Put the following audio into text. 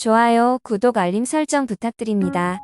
좋아요, 구독, 알림 설정 부탁드립니다.